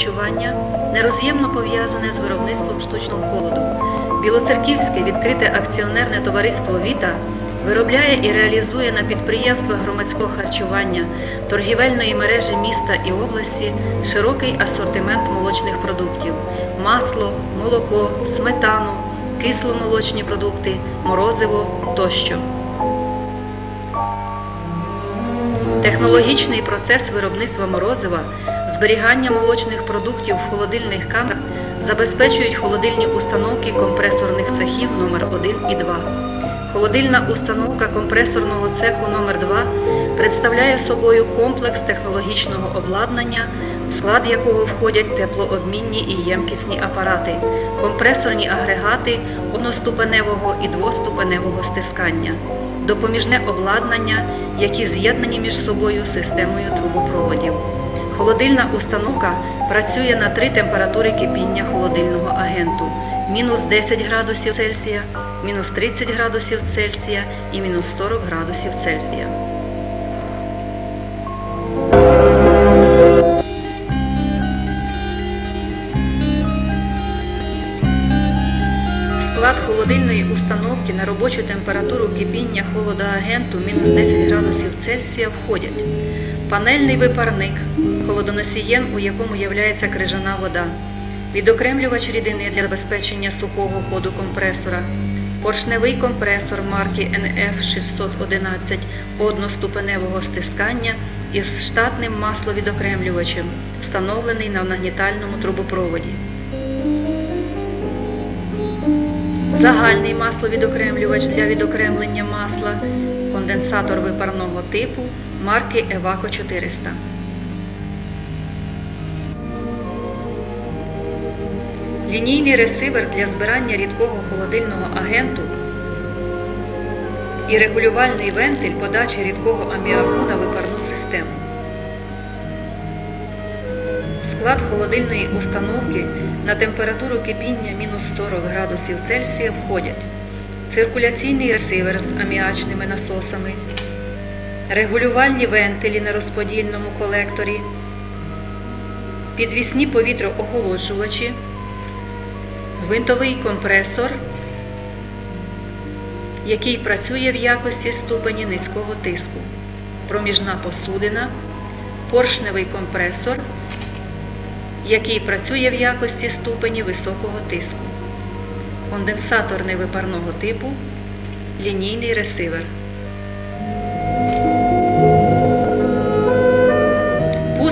харчування нероз'ємно пов'язане з виробництвом штучного холоду. Білоцерківське відкрите акціонерне товариство Віта виробляє і реалізує на підприємствах громадського харчування торгівельної мережі міста і області широкий асортимент молочних продуктів: масло, молоко, сметану, кисломолочні продукти, морозиво тощо. Технологічний процес виробництва морозива, зберігання молочних продуктів в холодильних камерах забезпечують холодильні установки компресорних цехів номер 1 і 2. Холодильна установка компресорного цеху номер 2 представляє собою комплекс технологічного обладнання, в склад якого входять теплообмінні і ємкісні апарати, компресорні агрегати одноступеневого і двоступеневого стискання допоміжне обладнання, які з'єднані між собою системою трубопроводів. Холодильна установка працює на три температури кипіння холодильного агенту: мінус 10 градусів Цельсія, мінус 30 градусів Цельсія і мінус 40 градусів Цельсія. Склад холодильної установки на робочу температуру кипіння холодоагенту мінус 10 градусів Цельсія входять панельний випарник, холодоносієм, у якому є крижана вода, відокремлювач рідини для забезпечення сухого ходу компресора, поршневий компресор марки NF611 одноступеневого стискання із штатним масловідокремлювачем, встановлений на нагнітальному трубопроводі. Загальний масловідокремлювач для відокремлення масла, конденсатор випарного типу марки Евако 400. Лінійний ресивер для збирання рідкого холодильного агенту і регулювальний вентиль подачі рідкого аміаку на випарну систему. Склад холодильної установки на температуру кипіння мінус 40 градусів Цельсія входять циркуляційний ресивер з аміачними насосами, регулювальні вентилі на розподільному колекторі, підвісні повітроохолоджувачі, гвинтовий компресор, який працює в якості ступені низького тиску, проміжна посудина, поршневий компресор який працює в якості ступені високого тиску, конденсатор невипарного типу, лінійний ресивер.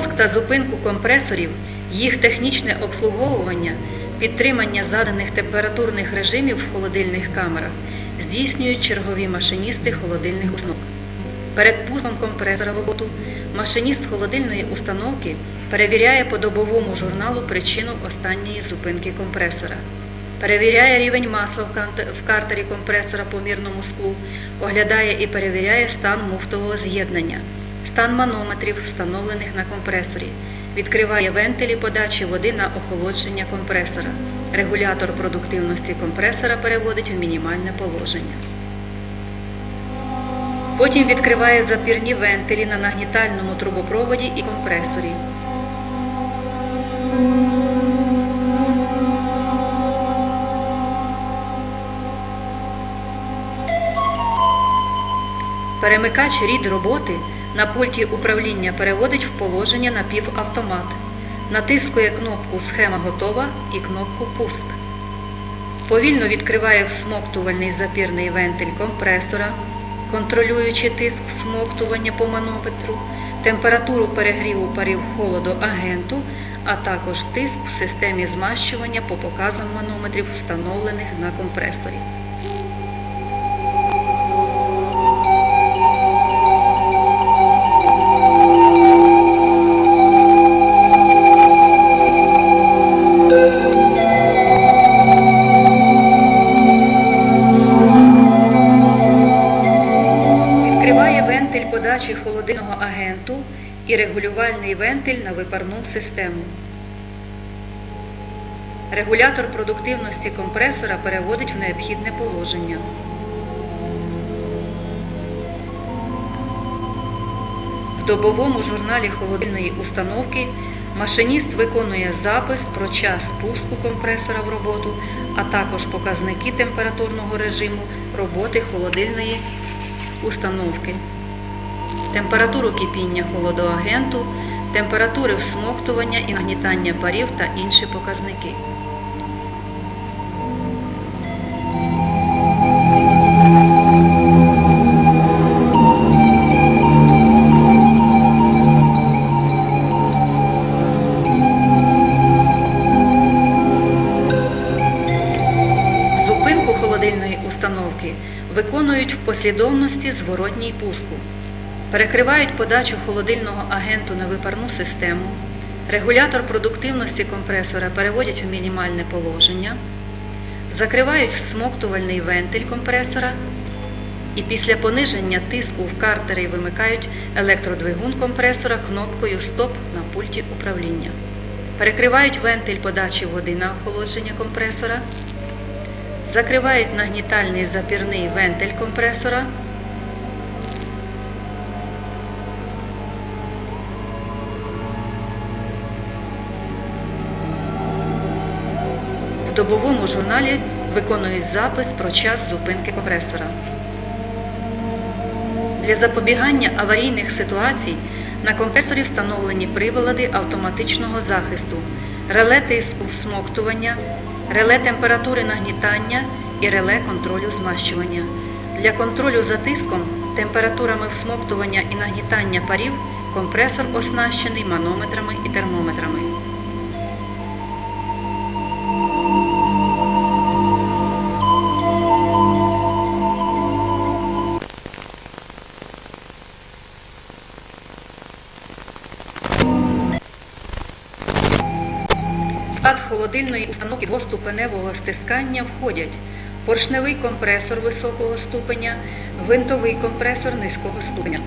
Пуск та зупинку компресорів, їх технічне обслуговування, підтримання заданих температурних режимів в холодильних камерах здійснюють чергові машиністи холодильних установок. Перед пуском компресора в роботу машиніст холодильної установки перевіряє по добовому журналу причину останньої зупинки компресора, перевіряє рівень масла в картері компресора по мірному склу, оглядає і перевіряє стан муфтового з'єднання, стан манометрів, встановлених на компресорі, відкриває вентилі подачі води на охолодження компресора. Регулятор продуктивності компресора переводить в мінімальне положення. Потім відкриває запірні вентилі на нагнітальному трубопроводі і компресорі. Перемикач рід роботи на пульті управління переводить в положення напівавтомат. Натискує кнопку Схема готова і кнопку Пуск. Повільно відкриває всмоктувальний запірний вентиль компресора, контролюючи тиск всмоктування по манометру, температуру перегріву парів холоду агенту, а також тиск в системі змащування по показам манометрів, встановлених на компресорі. І регулювальний вентиль на випарну систему. Регулятор продуктивності компресора переводить в необхідне положення. В добовому журналі холодильної установки машиніст виконує запис про час пуску компресора в роботу, а також показники температурного режиму роботи холодильної установки, температуру кипіння холодоагенту, температури всмоктування і нагнітання парів та інші показники. Зупинку холодильної установки виконують в послідовності зворотній пуску. Перекривають подачу холодильного агенту на випарну систему. Регулятор продуктивності компресора переводять у мінімальне положення. Закривають всмоктувальний вентиль компресора і після пониження тиску в картери вимикають електродвигун компресора кнопкою Стоп на пульті управління. Перекривають вентиль подачі води на охолодження компресора. Закривають нагнітальний запірний вентиль компресора. Добовому журналі виконують запис про час зупинки компресора. Для запобігання аварійних ситуацій на компресорі встановлені прилади автоматичного захисту, реле тиску всмоктування, реле температури нагнітання і реле контролю змащування. Для контролю за тиском, температурами всмоктування і нагнітання парів компресор оснащений манометрами і термометрами. Склад установки двоступеневого стискання входять поршневий компресор високого ступеня, гвинтовий компресор низького ступеня.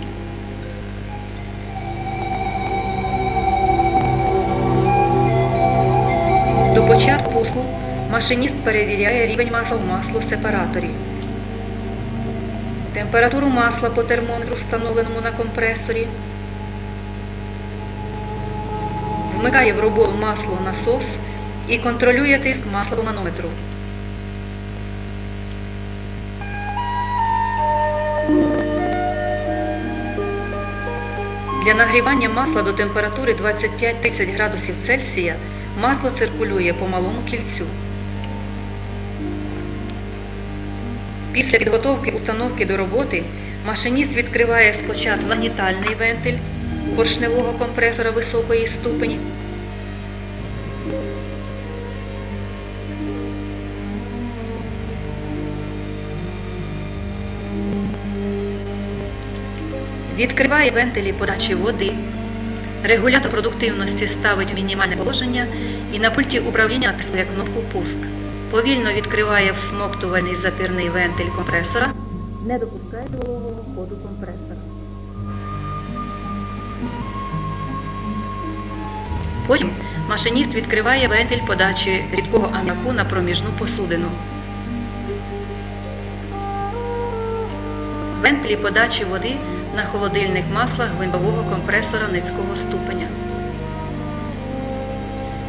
До початку пуску машиніст перевіряє рівень масла в маслосепараторі. Температуру масла по термометру, встановленому на компресорі. Вмикає в роботу масло насос і контролює тиск масла по манометру. Для нагрівання масла до температури 25-30 градусів Цельсія масло циркулює по малому кільцю. Після підготовки установки до роботи машиніст відкриває спочатку нагнітальний вентиль поршневого компресора високої ступені. Відкриває вентилі подачі води. Регулятор продуктивності ставить мінімальне положення і на пульті управління натискає кнопку Пуск. Повільно відкриває всмоктувальний запірний вентиль компресора. Не допускає вологого ходу компресора. Потім машиніст відкриває вентиль подачі рідкого аміаку на проміжну посудину. Вентилі подачі води на холодильник масла гвинтового компресора низького ступеня.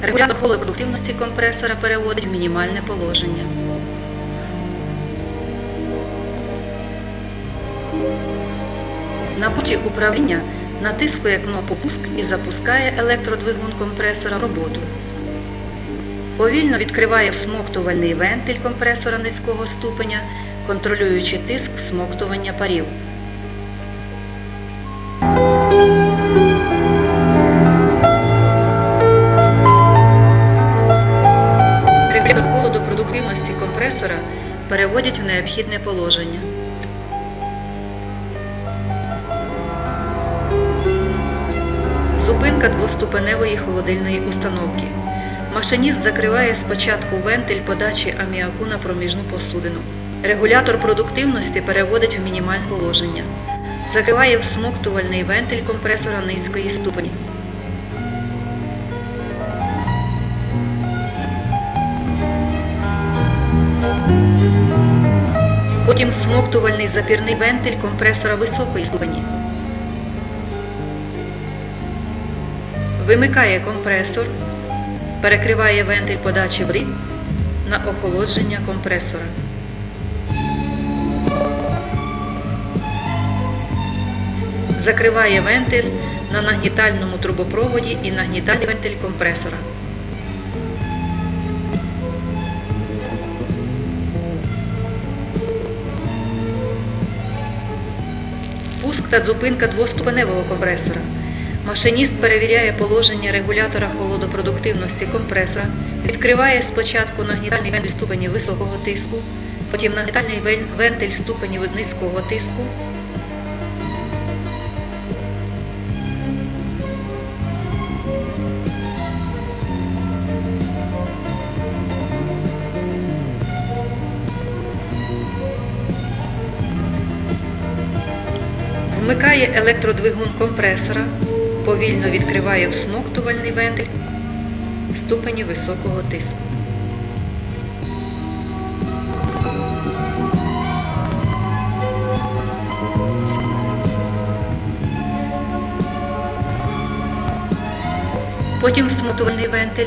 Регулятор холодопродуктивності компресора переводить в мінімальне положення. На путі управління натискує кнопку Пуск і запускає електродвигун компресора в роботу. Повільно відкриває всмоктувальний вентиль компресора низького ступеня, контролюючи тиск всмоктування парів. Переводять в необхідне положення. Зупинка двоступеневої холодильної установки. Машиніст закриває спочатку вентиль подачі аміаку на проміжну посудину. Регулятор продуктивності переводить в мінімальне положення. Закриває всмоктувальний вентиль компресора низької ступені. Потім всмоктувальний запірний вентиль компресора високої ступені. Вимикає компресор, перекриває вентиль подачі води на охолодження компресора. Закриває вентиль на нагнітальному трубопроводі і нагнітальний вентиль компресора. Та зупинка двоступеневого компресора. Машиніст перевіряє положення регулятора холодопродуктивності компресора, відкриває спочатку нагнітальний вентиль ступені високого тиску, потім нагнітальний вентиль ступені низького тиску. Вмикає електродвигун компресора, повільно відкриває всмоктувальний вентиль ступені високого тиску. Потім всмоктувальний вентиль,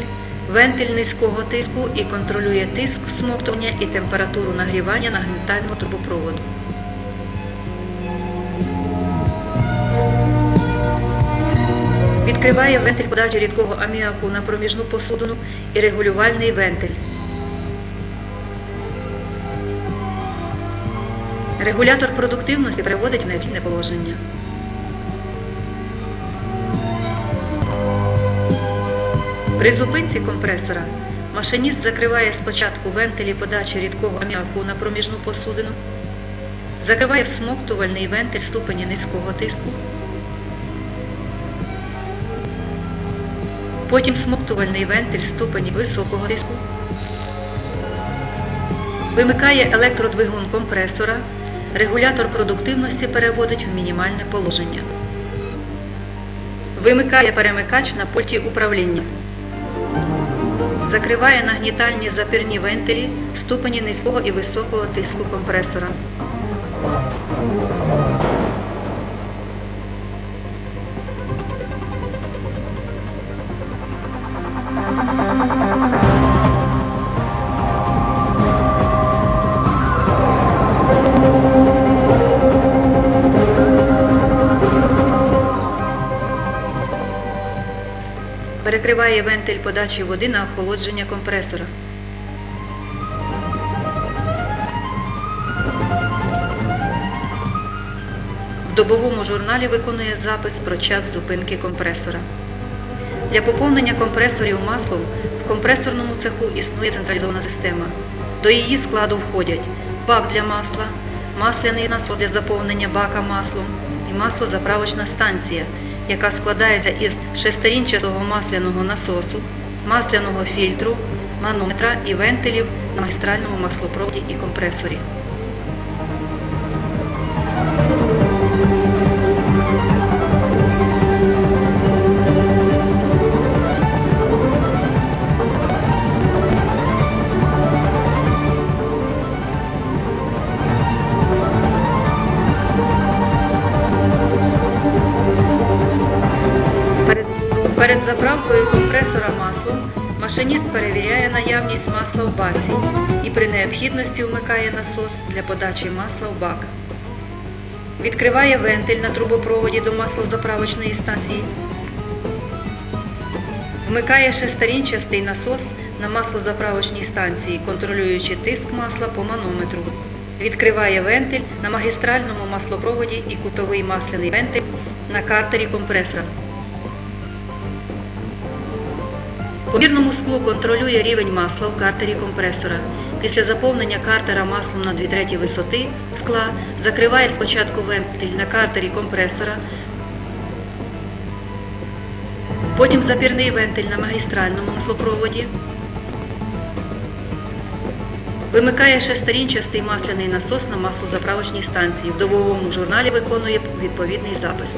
вентиль низького тиску і контролює тиск всмоктування і температуру нагрівання нагнітального трубопроводу. Відкриває вентиль подачі рідкого аміаку на проміжну посудину і регулювальний вентиль. Регулятор продуктивності переводить в необхідне положення. При зупинці компресора машиніст закриває спочатку вентилі подачі рідкого аміаку на проміжну посудину, закриває всмоктувальний вентиль ступені низького тиску, потім смоктувальний вентиль ступені високого тиску, вимикає електродвигун компресора, регулятор продуктивності переводить в мінімальне положення. Вимикає перемикач на пульті управління. Закриває нагнітальні запірні вентилі ступені низького і високого тиску компресора. Перекриває вентиль подачі води на охолодження компресора. В добовому журналі виконує запис про час зупинки компресора. Для поповнення компресорів маслом в компресорному цеху існує централізована система. До її складу входять бак для масла, масляний насос для заповнення бака маслом і маслозаправочна станція, яка складається із шестирінчастого масляного насосу, масляного фільтру, манометра і вентилів на магістральному маслопроводі і компресорі. Наявність масла в баці і при необхідності вмикає насос для подачі масла в бак. Відкриває вентиль на трубопроводі до маслозаправочної станції. Вмикає шестерінчастий насос на маслозаправочній станції, контролюючи тиск масла по манометру. Відкриває вентиль на магістральному маслопроводі і кутовий масляний вентиль на картері компресора. По мірному склу контролює рівень масла в картері компресора. Після заповнення картера маслом на 2 треті висоти скла закриває спочатку вентиль на картері компресора, потім запірний вентиль на магістральному маслопроводі, вимикає шестерінчастий масляний насос на маслозаправочній станції. В довговому журналі виконує відповідний запис.